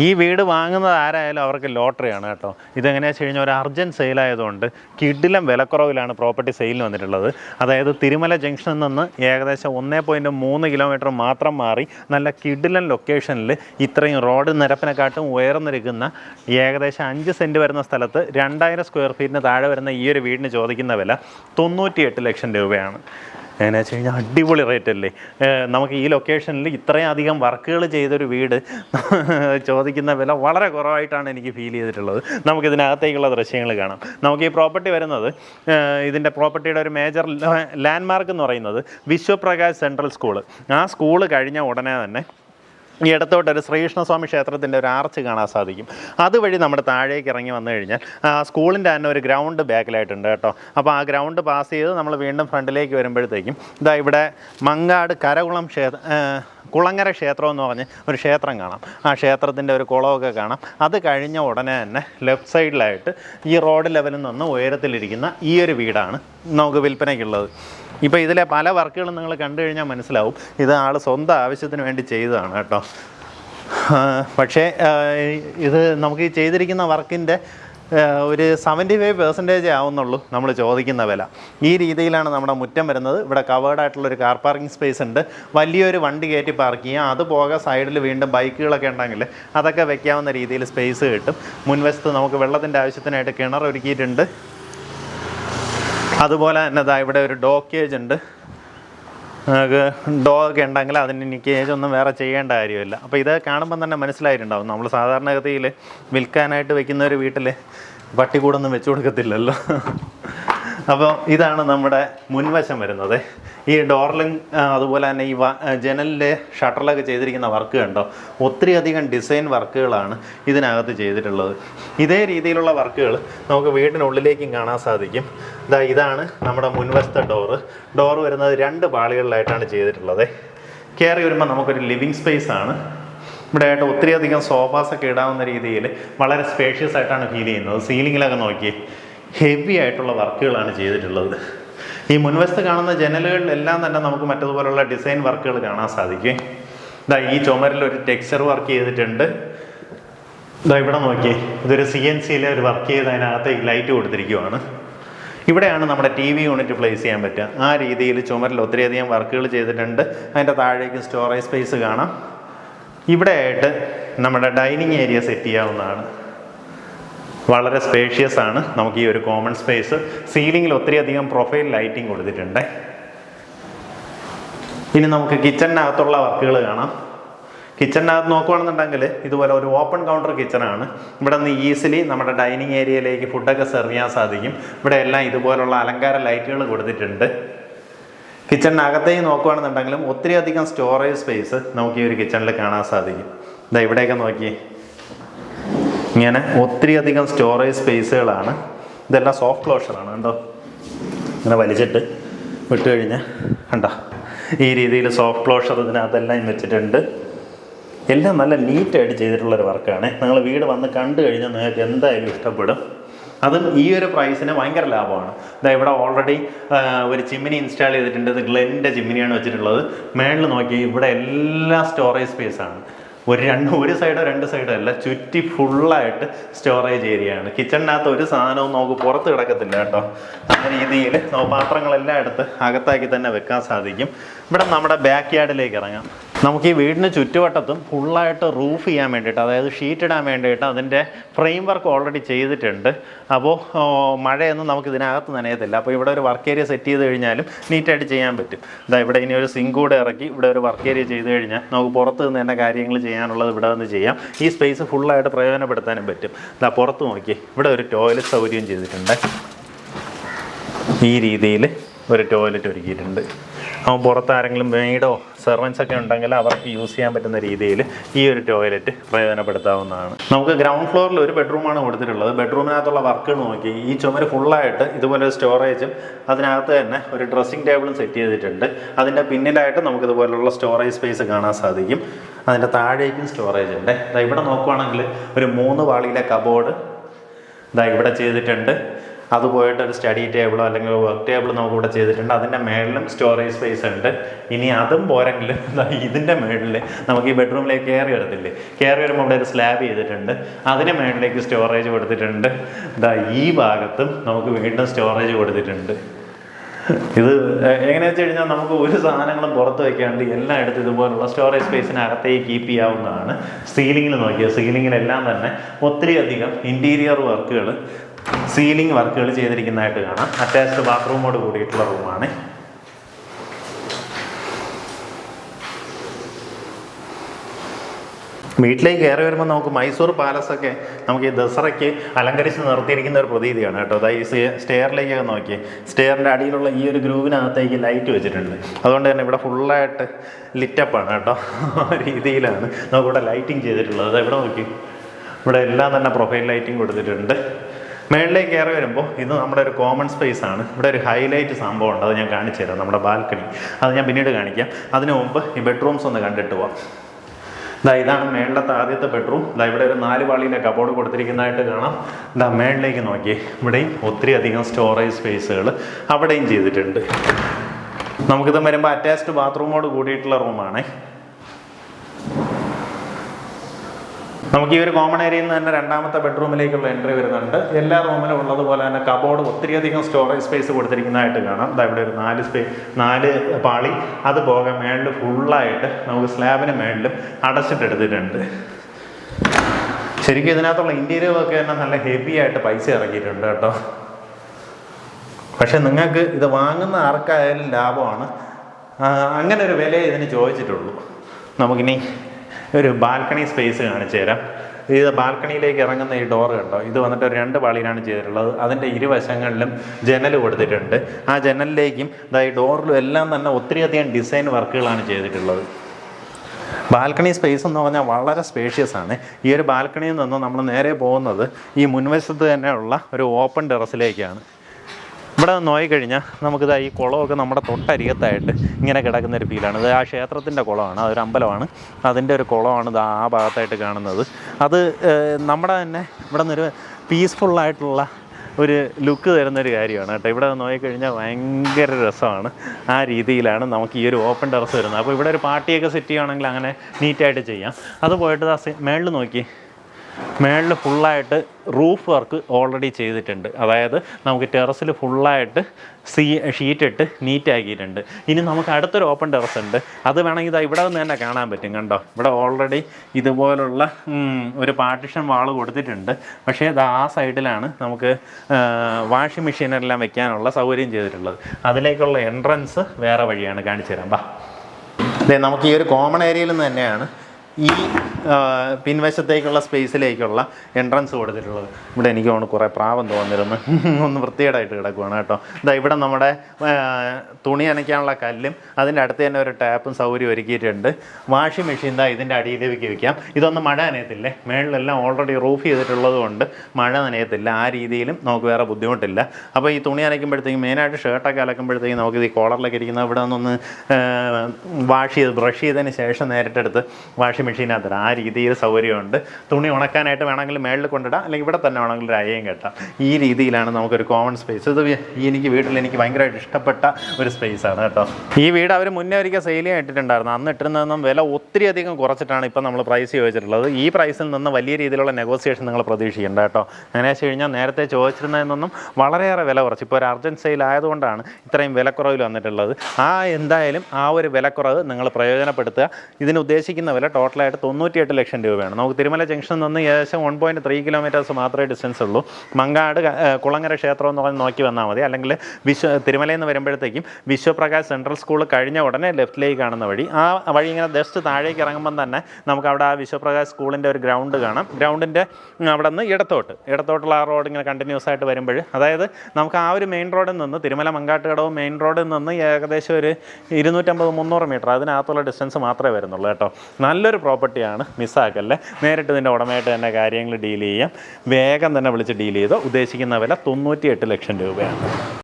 ഈ വീട് വാങ്ങുന്നത് ആരായാലും അവർക്ക് ലോട്ടറിയാണ് കേട്ടോ. ഇതെങ്ങനെയാണെന്ന് വെച്ച് കഴിഞ്ഞാൽ ഒരു അർജന്റ് സെയിലായതുകൊണ്ട് കിഡിലം വിലക്കുറവിലാണ് പ്രോപ്പർട്ടി സെയിലിന് വന്നിട്ടുള്ളത്. അതായത് തിരുമല ജംഗ്ഷനിൽ നിന്ന് ഏകദേശം ഒന്നേ പോയിന്റ് മൂന്ന് കിലോമീറ്റർ മാത്രം മാറി നല്ല കിഡിലം ലൊക്കേഷനിൽ ഇത്രയും റോഡ് നിരപ്പിനെക്കാട്ടും ഉയർന്നിരിക്കുന്ന ഏകദേശം അഞ്ച് സെന്റ് വരുന്ന സ്ഥലത്ത് രണ്ടായിരം സ്ക്വയർ ഫീറ്റിന് താഴെ വരുന്ന ഈ ഒരു വീടിന് ചോദിക്കുന്ന വില തൊണ്ണൂറ്റിയെട്ട് ലക്ഷം രൂപയാണ്. എന്നു വെച്ച് കഴിഞ്ഞാൽ അടിപൊളി റേറ്റ് അല്ലേ? നമുക്ക് ഈ ലൊക്കേഷനിൽ ഇത്രയും അധികം വർക്കുകൾ ചെയ്തൊരു വീട് ചോദിക്കുന്ന വില വളരെ കുറവായിട്ടാണ് എനിക്ക് ഫീൽ ചെയ്തിട്ടുള്ളത്. നമുക്കിതിനകത്തേക്കുള്ള ദൃശ്യങ്ങൾ കാണാം. നമുക്ക് ഈ പ്രോപ്പർട്ടി വരുന്നത് ഇതിന്റെ പ്രോപ്പർട്ടിയുടെ ഒരു മേജർ ലാൻഡ്മാർക്ക് എന്ന് പറയുന്നത് വിശ്വപ്രകാശ് സെൻട്രൽ സ്കൂൾ ആ സ്കൂൾ കഴിഞ്ഞ ഉടനെ തന്നെ ഈ ഇടത്തോട്ട് ഒരു ശ്രീകൃഷ്ണസ്വാമി ക്ഷേത്രത്തിന്റെ ഒരു ആർച്ച് കാണാൻ സാധിക്കും. അതുവഴി നമ്മുടെ താഴേക്ക് ഇറങ്ങി വന്നു കഴിഞ്ഞാൽ സ്കൂളിന്റെ തന്നെ ഒരു ഗ്രൗണ്ട് ബാക്കിലായിട്ടുണ്ട് കേട്ടോ. അപ്പോൾ ആ ഗ്രൗണ്ട് പാസ് ചെയ്ത് നമ്മൾ വീണ്ടും ഫ്രണ്ടിലേക്ക് വരുമ്പോഴത്തേക്കും ഇതാ ഇവിടെ മങ്ങാട് കരകുളം ക്ഷേത്ര കുളങ്ങര ക്ഷേത്രം എന്ന് പറഞ്ഞ് ഒരു ക്ഷേത്രം കാണാം. ആ ക്ഷേത്രത്തിന്റെ ഒരു കുളമൊക്കെ കാണാം. അത് കഴിഞ്ഞ ഉടനെ തന്നെ ലെഫ്റ്റ് സൈഡിലായിട്ട് ഈ റോഡ് ലെവലിൽ നിന്ന് ഉയരത്തിലിരിക്കുന്ന ഈ ഒരു വീടാണ് നമുക്ക് വിൽപ്പനയ്ക്കുള്ളത്. ഇപ്പോൾ ഇതിലെ പല വർക്കുകളും നിങ്ങൾ കണ്ടു കഴിഞ്ഞാൽ മനസ്സിലാവും. ഇത് ആൾ സ്വന്തം ആവശ്യത്തിന് വേണ്ടി ചെയ്തതാണ് കേട്ടോ. പക്ഷേ ഇത് നമുക്ക് ഈ ചെയ്തിരിക്കുന്ന വർക്കിന്റെ ഒരു സെവന്റി ഫൈവ് പെർസെന്റേജ് ആവുന്നുള്ളൂ നമ്മൾ ചോദിക്കുന്ന വില. ഈ രീതിയിലാണ് നമ്മുടെ മുറ്റം വരുന്നത്. ഇവിടെ കവേർഡായിട്ടുള്ളൊരു കാർ പാർക്കിംഗ് സ്പേസ് ഉണ്ട്. വലിയൊരു വണ്ടി കയറ്റി പാർക്ക് ചെയ്യാം. അത് പോകെ സൈഡിൽ വീണ്ടും ബൈക്കുകളൊക്കെ ഉണ്ടെങ്കിൽ അതൊക്കെ വെക്കാവുന്ന രീതിയിൽ സ്പേസ് കിട്ടും. മുൻവശത്ത് നമുക്ക് വെള്ളത്തിന്റെ ആവശ്യത്തിനായിട്ട് കിണർ ഒരുക്കിയിട്ടുണ്ട്. അതുപോലെ തന്നെ ദാ ഇവിടെ ഒരു ഡോ കേജ് ഉണ്ട്. നമുക്ക് ഡോ ഒക്കെ ഉണ്ടെങ്കിൽ അതിന് ഇനി കേജ് ഒന്നും വേറെ ചെയ്യേണ്ട കാര്യമില്ല. അപ്പോൾ ഇത് കാണുമ്പം തന്നെ മനസ്സിലായിട്ടുണ്ടാവും. നമ്മൾ സാധാരണഗതിയിൽ വിൽക്കാനായിട്ട് വെക്കുന്ന ഒരു വീട്ടിൽ പട്ടിക്കൂടൊന്നും വെച്ചു കൊടുക്കത്തില്ലല്ലോ. അപ്പോൾ ഇതാണ് നമ്മുടെ മുൻവശം വരുന്നത്. ഈ ഡോർലിങ് അതുപോലെ തന്നെ ഈ ജനലിലെ ഷട്ടറിലൊക്കെ ചെയ്തിരിക്കുന്ന വർക്ക് കണ്ടോ? ഒത്തിരി അധികം ഡിസൈൻ വർക്കുകളാണ് ഇതിനകത്ത് ചെയ്തിട്ടുള്ളത്. ഇതേ രീതിയിലുള്ള വർക്കുകൾ നമുക്ക് വീടിനുള്ളിലേക്കും കാണാൻ സാധിക്കും. ഇതാ ഇതാണ് നമ്മുടെ മുൻവശത്തെ ഡോറ്. ഡോർ വരുന്നത് രണ്ട് പാളികളിലായിട്ടാണ് ചെയ്തിട്ടുള്ളത്. കയറി വരുമ്പോൾ നമുക്കൊരു ലിവിങ് സ്പേസ് ആണ് ഇവിടെ ആയിട്ട് ഒത്തിരി അധികം സോഫാസൊക്കെ ഇടാവുന്ന രീതിയിൽ വളരെ സ്പേഷ്യസ് ആയിട്ടാണ് ഫീൽ ചെയ്യുന്നത്. സീലിങ്ങിലൊക്കെ നോക്കി. ഹെവി ആയിട്ടുള്ള വർക്കുകളാണ് ചെയ്തിട്ടുള്ളത്. ഈ മുൻവശത്ത് കാണുന്ന ജനലുകളിലെല്ലാം തന്നെ നമുക്ക് മറ്റതുപോലുള്ള ഡിസൈൻ വർക്കുകൾ കാണാൻ സാധിക്കും. ഇതാ ഈ ചുമരിൽ ഒരു ടെക്സ്ചർ വർക്ക് ചെയ്തിട്ടുണ്ട്. ഇതാ ഇവിടെ നോക്കിയേ ഇതൊരു സി എൻ സിയിലെ ഒരു വർക്ക് ചെയ്ത് അതിനകത്തേക്ക് ലൈറ്റ് കൊടുത്തിരിക്കുവാണ്. ഇവിടെയാണ് നമ്മുടെ ടി വി യൂണിറ്റ് പ്ലേസ് ചെയ്യാൻ പറ്റുക. ആ രീതിയിൽ ചുമരിൽ ഒത്തിരിയധികം വർക്കുകൾ ചെയ്തിട്ടുണ്ട്. അതിന്റെ താഴേക്ക് സ്റ്റോറേജ് സ്പേസ് കാണാം. ഇവിടെ ആയിട്ട് നമ്മുടെ ഡൈനിങ് ഏരിയ സെറ്റ് ചെയ്യാവുന്നതാണ്. വളരെ സ്പേഷ്യസ് ആണ്. നമുക്ക് ഈ ഒരു കോമൺ സ്പേസ് സീലിംഗിൽ ഒത്തിരി അധികം പ്രൊഫൈൽ ലൈറ്റിംഗ് കൊടുത്തിട്ടുണ്ട്. ഇനി നമുക്ക് കിച്ചണിനകത്തുള്ള വർക്കുകൾ കാണാം. കിച്ചണിനകത്ത് നോക്കുകയാണെന്നുണ്ടെങ്കിൽ ഇതുപോലെ ഒരു ഓപ്പൺ കൗണ്ടർ കിച്ചണാണ് ഇവിടെ നിന്ന് ഈസിലി നമ്മുടെ ഡൈനിങ് ഏരിയയിലേക്ക് ഫുഡൊക്കെ സെർവ് ചെയ്യാൻ സാധിക്കും. ഇവിടെ എല്ലാം ഇതുപോലുള്ള അലങ്കാര ലൈറ്റുകൾ കൊടുത്തിട്ടുണ്ട്. കിച്ചണിനകത്തേക്ക് നോക്കുകയാണെന്നുണ്ടെങ്കിലും ഒത്തിരി അധികം സ്റ്റോറേജ് സ്പേസ് നമുക്ക് ഈ ഒരു കിച്ചണിൽ കാണാൻ സാധിക്കും. ഇതാ ഇവിടെയൊക്കെ നോക്കിയേ. ഇങ്ങനെ ഒത്തിരി അധികം സ്റ്റോറേജ് സ്പേസുകളാണ് ഇതെല്ലാം സോഫ്റ്റ് ക്ലോഷറാണ് കണ്ടോ? ഇങ്ങനെ വലിച്ചിട്ട് വിട്ട് കഴിഞ്ഞാൽ കണ്ടോ? ഈ രീതിയിൽ സോഫ്റ്റ് ക്ലോഷർ ഇതിനകത്തെല്ലാം വെച്ചിട്ടുണ്ട്. എല്ലാം നല്ല നീറ്റായിട്ട് ചെയ്തിട്ടുള്ളൊരു വർക്കാണ് നിങ്ങൾ വീട് വന്ന് കണ്ടു കഴിഞ്ഞാൽ നിങ്ങൾക്ക് എന്തായാലും ഇഷ്ടപ്പെടും. അതും ഈ ഒരു പ്രൈസിന് ഭയങ്കര ലാഭമാണ്. ഇതാ ഇവിടെ ഓൾറെഡി ഒരു ചിമ്മിനി ഇൻസ്റ്റാൾ ചെയ്തിട്ടുണ്ട്. ഇത് ഗ്ലെന്റെ ചിമ്മിനിയാണ് വെച്ചിട്ടുള്ളത്. മേളിൽ നോക്കി ഇവിടെ എല്ലാ സ്റ്റോറേജ് സ്പേസ് ആണ് ഒരു രണ്ട് ഒരു സൈഡോ രണ്ട് സൈഡോ അല്ല ചുറ്റി ഫുള്ളായിട്ട് സ്റ്റോറേജ് ഏരിയയാണ് കിച്ചണിനകത്ത് ഒരു സാധനവും നമുക്ക് പുറത്ത് കിടക്കത്തില്ല കേട്ടോ. ആ രീതിയിൽ പാത്രങ്ങളെല്ലാം എടുത്ത് അകത്താക്കി തന്നെ വെക്കാൻ സാധിക്കും. ഇവിടെ നമ്മുടെ ബാക്ക് യാർഡിലേക്ക് ഇറങ്ങാം. നമുക്ക് ഈ വീടിന് ചുറ്റുവട്ടത്തും ഫുള്ളായിട്ട് റൂഫ് ചെയ്യാൻ വേണ്ടിയിട്ട് അതായത് ഷീറ്റ് ഇടാൻ വേണ്ടിയിട്ട് അതിന്റെ ഫ്രെയിം വർക്ക് ഓൾറെഡി ചെയ്തിട്ടുണ്ട്. അപ്പോൾ മഴയൊന്നും നമുക്ക് ഇതിനകത്ത് നനയത്തില്ല. അപ്പോൾ ഇവിടെ ഒരു വർക്ക് ഏരിയ സെറ്റ് ചെയ്ത് കഴിഞ്ഞാലും നീറ്റായിട്ട് ചെയ്യാൻ പറ്റും. ഇതാ ഇവിടെ ഇനി ഒരു സിങ്ക് കൂടെ ഇറക്കി ഇവിടെ ഒരു വർക്ക് ഏരിയ ചെയ്ത് കഴിഞ്ഞാൽ നമുക്ക് പുറത്ത് നിന്ന് തന്നെ കാര്യങ്ങൾ ചെയ്യാനുള്ളത് ഇവിടെ നിന്ന് ചെയ്യാം. ഈ സ്പേസ് ഫുള്ളായിട്ട് പ്രയോജനപ്പെടുത്താനും പറ്റും. ഇതാ പുറത്ത് നോക്കി ഇവിടെ ഒരു ടോയ്ലറ്റ് സൗകര്യം ചെയ്തിട്ടുണ്ട്. ഈ രീതിയിൽ ഒരു ടോയ്ലറ്റ് ഒരുക്കിയിട്ടുണ്ട്. അവൻ പുറത്ത് ആരെങ്കിലും മെയ്ഡോ സെർവൻസ് ഒക്കെ ഉണ്ടെങ്കിൽ അവർക്ക് യൂസ് ചെയ്യാൻ പറ്റുന്ന രീതിയിൽ ഈ ഒരു ടോയ്ലറ്റ് പ്രയോജനപ്പെടുത്താവുന്നതാണ്. നമുക്ക് ഗ്രൗണ്ട് ഫ്ലോറിൽ ഒരു ബെഡ്റൂമാണ് കൊടുത്തിട്ടുള്ളത്. ബെഡ്റൂമിനകത്തുള്ള വർക്കുകൾ നോക്കി. ഈ ചുമര് ഫുള്ളായിട്ട് ഇതുപോലെ സ്റ്റോറേജും അതിനകത്ത് തന്നെ ഒരു ഡ്രസ്സിംഗ് ടേബിളും സെറ്റ് ചെയ്തിട്ടുണ്ട്. അതിന്റെ പിന്നിലായിട്ട് നമുക്ക് ഇതുപോലുള്ള സ്റ്റോറേജ് സ്പേസ് കാണാൻ സാധിക്കും. അതിന്റെ താഴേക്കും സ്റ്റോറേജ് ഉണ്ട്. ഇവിടെ നോക്കുവാണെങ്കിൽ ഒരു മൂന്ന് പാളിയിലെ കബോർഡ് ഇതാ ഇവിടെ ചെയ്തിട്ടുണ്ട്. അത് പോയിട്ട് ഒരു സ്റ്റഡി ടേബിളോ അല്ലെങ്കിൽ വർക്ക് ടേബിൾ നമുക്ക് ഇവിടെ ചെയ്തിട്ടുണ്ട്. അതിന്റെ മേളിലും സ്റ്റോറേജ് സ്പേസ് ഉണ്ട്. ഇനി അതും പോരെങ്കിലും ഇതിന്റെ മേളിൽ നമുക്ക് ഈ ബെഡ്റൂമിലേക്ക് കയറി വരത്തില്ലേ? കയറി വരുമ്പോൾ ഇവിടെ ഒരു സ്ലാബ് ചെയ്തിട്ടുണ്ട്. അതിന് മേളിലേക്ക് സ്റ്റോറേജ് കൊടുത്തിട്ടുണ്ട്. ദാ ഈ ഭാഗത്തും നമുക്ക് വീണ്ടും സ്റ്റോറേജ് കൊടുത്തിട്ടുണ്ട്. ഇത് എങ്ങനെയാണെന്ന് വെച്ച് കഴിഞ്ഞാൽ നമുക്ക് ഒരു സാധനങ്ങളും പുറത്ത് വയ്ക്കാണ്ട് എല്ലാം എടുത്ത് ഇതുപോലുള്ള സ്റ്റോറേജ് സ്പേസിനകത്തേക്ക് കീപ്പ് ചെയ്യാവുന്നതാണ്. സീലിങ്ങിൽ നോക്കിയാൽ സീലിങ്ങിലെല്ലാം തന്നെ ഒത്തിരി അധികം ഇന്റീരിയർ വർക്കുകൾ സീലിംഗ് വർക്കുകൾ ചെയ്തിരിക്കുന്നതായിട്ട് കാണാം. അറ്റാച്ച്ഡ് ബാത്റൂമോട് കൂടിയിട്ടുള്ള റൂമാണ്. വീട്ടിലേക്ക് കയറി വരുമ്പോൾ നമുക്ക് മൈസൂർ പാലസ് ഒക്കെ നമുക്ക് ഈ ദസറയ്ക്ക് അലങ്കരിച്ച് നിർത്തിയിരിക്കുന്ന ഒരു പ്രതീതിയാണ് കേട്ടോ. അതായത് സ്റ്റെയറിലേക്കൊക്കെ നോക്കി സ്റ്റെയറിന്റെ അടിയിലുള്ള ഈ ഒരു ഗ്രൂവിനകത്തേക്ക് ലൈറ്റ് വെച്ചിട്ടുണ്ട്. അതുകൊണ്ട് തന്നെ ഇവിടെ ഫുള്ളായിട്ട് ലിറ്റപ്പാണ് കേട്ടോ. രീതിയിലാണ് നമുക്കിവിടെ ലൈറ്റിംഗ് ചെയ്തിട്ടുള്ളത്. അത് എവിടെ നോക്കി ഇവിടെ എല്ലാം തന്നെ പ്രൊഫൈൽ ലൈറ്റിംഗ് കൊടുത്തിട്ടുണ്ട്. മേളിലേക്ക് കയറി വരുമ്പോൾ ഇത് നമ്മുടെ ഒരു കോമൺ സ്പേസ് ആണ്. ഇവിടെ ഒരു ഹൈലൈറ്റ് സംഭവം ഉണ്ട്. അത് ഞാൻ കാണിച്ചു തരാം. നമ്മുടെ ബാൽക്കണി അത് ഞാൻ പിന്നീട് കാണിക്കാം. അതിനു മുമ്പ് ഈ ബെഡ്റൂംസ് ഒന്ന് കണ്ടിട്ട് പോവാം. ദാ ഇതാണ് മേളിലത്തെ ആദ്യത്തെ ബെഡ്റൂം ദാ ഇവിടെ ഒരു നാല് പാളിയിലെ കബോർഡ് കൊടുത്തിരിക്കുന്നതായിട്ട് കാണാം. ദാ മേളിലേക്ക് നോക്കി ഇവിടെയും ഒത്തിരി അധികം സ്റ്റോറേജ് സ്പേസുകൾ അവിടെയും ചെയ്തിട്ടുണ്ട്. നമുക്കിത് വരുമ്പോൾ അറ്റാച്ച്ഡ് ബാത്റൂമോട് കൂടിയിട്ടുള്ള റൂമാണേ നമുക്ക് ഈ ഒരു കോമൺ ഏരിയയിൽ നിന്ന് തന്നെ രണ്ടാമത്തെ ബെഡ്റൂമിലേക്കുള്ള എൻട്രി വരുന്നുണ്ട്. എല്ലാ റൂമിലും ഉള്ളതുപോലെ തന്നെ കബോർഡ് ഒത്തിരിയധികം സ്റ്റോറേജ് സ്പേസ് കൊടുത്തിരിക്കുന്നതായിട്ട് കാണാം. ഇതാ ഇവിടെ ഒരു നാല് സ്പേ നാല് പാളി. അത് പോകാൻ മേളിൽ ഫുള്ളായിട്ട് നമുക്ക് സ്ലാബിന് മേളിലും അടച്ചിട്ടെടുത്തിട്ടുണ്ട് ശരിക്കും ഇതിനകത്തുള്ള ഇന്റീരിയർ ഒക്കെ തന്നെ നല്ല ഹെവി ആയിട്ട് പൈസ ഇറക്കിയിട്ടുണ്ട് കേട്ടോ. പക്ഷെ നിങ്ങൾക്ക് ഇത് വാങ്ങുന്ന ആർക്കായാലും ലാഭമാണ്. അങ്ങനെ ഒരു വില ഇതിന് ചോദിച്ചിട്ടുള്ളൂ. നമുക്കിനി ഒരു ബാൽക്കണി സ്പേസ് കാണിച്ചു തരാം. ഇത് ബാൽക്കണിയിലേക്ക് ഇറങ്ങുന്ന ഈ ഡോർ കണ്ടോ? ഇത് വന്നിട്ട് ഒരു രണ്ട് പാളിയിലാണ് ചെയ്തിട്ടുള്ളത്. അതിന്റെ ഇരുവശങ്ങളിലും ജനൽ കൊടുത്തിട്ടുണ്ട്. ആ ജനലിലേക്കും ഈ ഡോറിലും എല്ലാം തന്നെ ഒത്തിരിയധികം ഡിസൈൻ വർക്കുകളാണ് ചെയ്തിട്ടുള്ളത്. ബാൽക്കണി സ്പേസ് എന്ന് പറഞ്ഞാൽ വളരെ സ്പേഷ്യസ് ആണ്. ഈ ഒരു ബാൽക്കണിയിൽ നിന്ന് നമ്മൾ നേരെ പോകുന്നത് ഈ മുൻവശത്ത് തന്നെയുള്ള ഒരു ഓപ്പൺ ടെറസിലേക്കാണ് ഇവിടെ നിന്ന് കഴിഞ്ഞാൽ നമുക്കിത് ഈ കുളമൊക്കെ നമ്മുടെ തൊട്ടരികത്തായിട്ട് ഇങ്ങനെ കിടക്കുന്ന ഒരു ഫീലാണ്. ഇത് ആ ക്ഷേത്രത്തിന്റെ കുളമാണ് അതൊരു അമ്പലമാണ്. അതിന്റെ ഒരു കുളമാണ് ഇത് ആ ഭാഗത്തായിട്ട് കാണുന്നത്. അത് നമ്മുടെ തന്നെ ഇവിടെ നിന്നൊരു പീസ്ഫുള്ളായിട്ടുള്ള ഒരു ലുക്ക് തരുന്നൊരു കാര്യമാണ് കേട്ടോ. ഇവിടെ നോക്കിക്കഴിഞ്ഞാൽ ഭയങ്കര രസമാണ്. ആ രീതിയിലാണ് നമുക്ക് ഈ ഒരു ഓപ്പൺ ടെറസ് വരുന്നത്. അപ്പോൾ ഇവിടെ ഒരു പാർട്ടിയൊക്കെ സെറ്റ് ചെയ്യുകയാണെങ്കിൽ അങ്ങനെ നീറ്റായിട്ട് ചെയ്യാം. അത് പോയിട്ട് ആ മേളിൽ നോക്കി. മേളിൽ ഫുള്ളായിട്ട് റൂഫ് വർക്ക് ഓൾറെഡി ചെയ്തിട്ടുണ്ട്. അതായത് നമുക്ക് ടെറസിൽ ഫുള്ളായിട്ട് സീ ഷീറ്റ് ഇട്ട് നീറ്റ് ആക്കിയിട്ടുണ്ട്. ഇനി നമുക്ക് അടുത്തൊരു ഓപ്പൺ ടെറസ് ഉണ്ട്. അത് വേണമെങ്കിൽ ഇതാ ഇവിടെ നിന്ന് തന്നെ കാണാൻ പറ്റും കണ്ടോ? ഇവിടെ ഓൾറെഡി ഇതുപോലുള്ള ഒരു പാർട്ടിഷൻ വാൾ കൊടുത്തിട്ടുണ്ട്. പക്ഷേ ഇത് ആ സൈഡിലാണ് നമുക്ക് വാഷിംഗ് മെഷീനെല്ലാം വെക്കാനുള്ള സൗകര്യം ചെയ്തിട്ടുള്ളത്. അതിലേക്കുള്ള എൻട്രൻസ് വേറെ വഴിയാണ് കാണിച്ചു തരാം. ബാ ദേ നമുക്ക് ഈ ഒരു കോമൺ ഏരിയയിൽ നിന്ന് തന്നെയാണ് ഈ പിൻവശത്തേക്കുള്ള സ്പേസിലേക്കുള്ള എൻട്രൻസ് കൊടുത്തിട്ടുള്ളത്. ഇവിടെ എനിക്ക് തോന്നുന്നു കുറേ പ്രാവം തോന്നിരുന്നു ഒന്ന് വൃത്തികേടായിട്ട് കിടക്കുവാണ് കേട്ടോ. ഇതാ ഇവിടെ നമ്മുടെ തുണി അനയ്ക്കാനുള്ള കല്ലും അതിന്റെ അടുത്ത് തന്നെ ഒരു ടാപ്പും സൗകര്യം ഒരുക്കിയിട്ടുണ്ട്. വാഷിംഗ് മെഷീൻ ദാ ഇതിന്റെ അടിയിലേക്ക് വെക്കാം. ഇതൊന്നും മഴ നനയത്തില്ലേ? മേളിലെല്ലാം ഓൾറെഡി റൂഫ് ചെയ്തിട്ടുള്ളത് കൊണ്ട് മഴ നനയത്തില്ല. ആ രീതിയിലും നമുക്ക് വേറെ ബുദ്ധിമുട്ടില്ല. അപ്പോൾ ഈ തുണി അനയ്ക്കുമ്പോഴത്തേക്കും മെയിനായിട്ട് ഷർട്ടൊക്കെ അലക്കുമ്പോഴത്തേക്കും നമുക്ക് ഈ കോളറിലൊക്കെ ഇരിക്കുന്ന ഇവിടെ നിന്നൊന്ന് വാഷ് ചെയ്ത് ബ്രഷ് ചെയ്തതിന് ശേഷം നേരിട്ടെടുത്ത് വാഷിംഗ് മെഷീനകത്തിടാം. ആ രീതിയിൽ സൗകര്യമുണ്ട്. തുണി ഉണക്കാനായിട്ട് വേണമെങ്കിൽ മേളിൽ കൊണ്ടിടാം. അല്ലെങ്കിൽ ഇവിടെ തന്നെ വേണമെങ്കിൽ ഒരു അയയും കെട്ടാം. ഈ രീതിയിലാണ് നമുക്കൊരു കോമൺ സ്പേസ് ഇത് എനിക്ക് വീട്ടിൽ എനിക്ക് ഭയങ്കരമായിട്ട് ഇഷ്ടപ്പെട്ട ഒരു സ്പേസ് ആണ് കേട്ടോ. ഈ വീട് അവർ മുന്നേ ഒരിക്കൽ സെയിൽ ഇട്ടിട്ടുണ്ടായിരുന്നു. അന്ന് ഇട്ടിരുന്നതെന്നും വില ഒത്തിരി അധികം കുറച്ചിട്ടാണ് ഇപ്പം നമ്മൾ പ്രൈസ് ചോദിച്ചിട്ടുള്ളത്. ഈ പ്രൈസിൽ നിന്ന് വലിയ രീതിയിലുള്ള നെഗോസിയേഷൻ നിങ്ങൾ പ്രതീക്ഷിക്കേണ്ട കേട്ടോ. അങ്ങനെ വെച്ച് കഴിഞ്ഞാൽ നേരത്തെ ചോദിച്ചിരുന്നതിൽ നിന്നും വളരെയേറെ വില കുറച്ച്. ഇപ്പോൾ ഒരു അർജന്റ് സെയിൽ ആയതുകൊണ്ടാണ് ഇത്രയും വിലക്കുറവിൽ വന്നിട്ടുള്ളത്. ആ എന്തായാലും ആ ഒരു വിലക്കുറവ് നിങ്ങൾ പ്രയോജനപ്പെടുത്തുക. ഇതിന് ഉദ്ദേശിക്കുന്ന വില ടോട്ടലായിട്ട് തൊണ്ണൂറ്റിയെട്ട് ലക്ഷം രൂപയാണ്. നമുക്ക് തിരുമല ജംഗ്ഷനിൽ നിന്ന് ഏകദേശം വൺ പോയിന്റ് ത്രീ കിലോമീറ്റേഴ്സ് മാത്രമേ ഡിസ്റ്റൻസ് ഉള്ളൂ. ഏഹ് കുളങ്ങര ക്ഷേത്രം എന്ന് പറഞ്ഞ് നോക്കി വന്നാൽ മതി. അല്ലെങ്കിൽ വിശ്വ തിരുമലയിൽ നിന്ന് വരുമ്പോഴത്തേക്കും വിശ്വപ്രകാശ് സെൻട്രൽ സ്കൂൾ കഴിഞ്ഞ ഉടനെ ലെഫ്റ്റിലേക്ക് കാണുന്ന വഴി. ആ വഴി ഇങ്ങനെ ജസ്റ്റ് താഴേക്ക് ഇറങ്ങുമ്പം തന്നെ നമുക്ക് അവിടെ ആ വിശ്വപ്രകാശ് സ്കൂളിന്റെ ഒരു ഗ്രൗണ്ട് കാണാം. ഗ്രൗണ്ടിന്റെ അവിടെ നിന്ന് ഇടത്തോട്ട്. ഇടത്തോട്ടുള്ള ആ റോഡ് ഇങ്ങനെ കണ്ടിന്യൂസ് ആയിട്ട് വരുമ്പോൾ. അതായത് നമുക്ക് ആ ഒരു മെയിൻ റോഡിൽ നിന്ന് തിരുമല മങ്കാട്ടുകടവ് മെയിൻ റോഡിൽ നിന്ന് ഏകദേശം ഒരു ഇരുന്നൂറ്റമ്പത് മുന്നൂറ് മീറ്റർ അതിനകത്തുള്ള ഡിസ്റ്റൻസ് മാത്രമേ വരുന്നുള്ളൂ കേട്ടോ. നല്ലൊരു പ്രോപ്പർട്ടിയാണ് മിസ്സാക്കല്ലേ നേരിട്ട് ഇതിന്റെ ഉടമയായിട്ട് തന്നെ കാര്യങ്ങൾ ഡീൽ ചെയ്യാം. വേഗം തന്നെ വിളിച്ച് ഡീൽ ചെയ്തോ. ഉദ്ദേശിക്കുന്ന വില തൊണ്ണൂറ്റി ലക്ഷം രൂപയാണ്.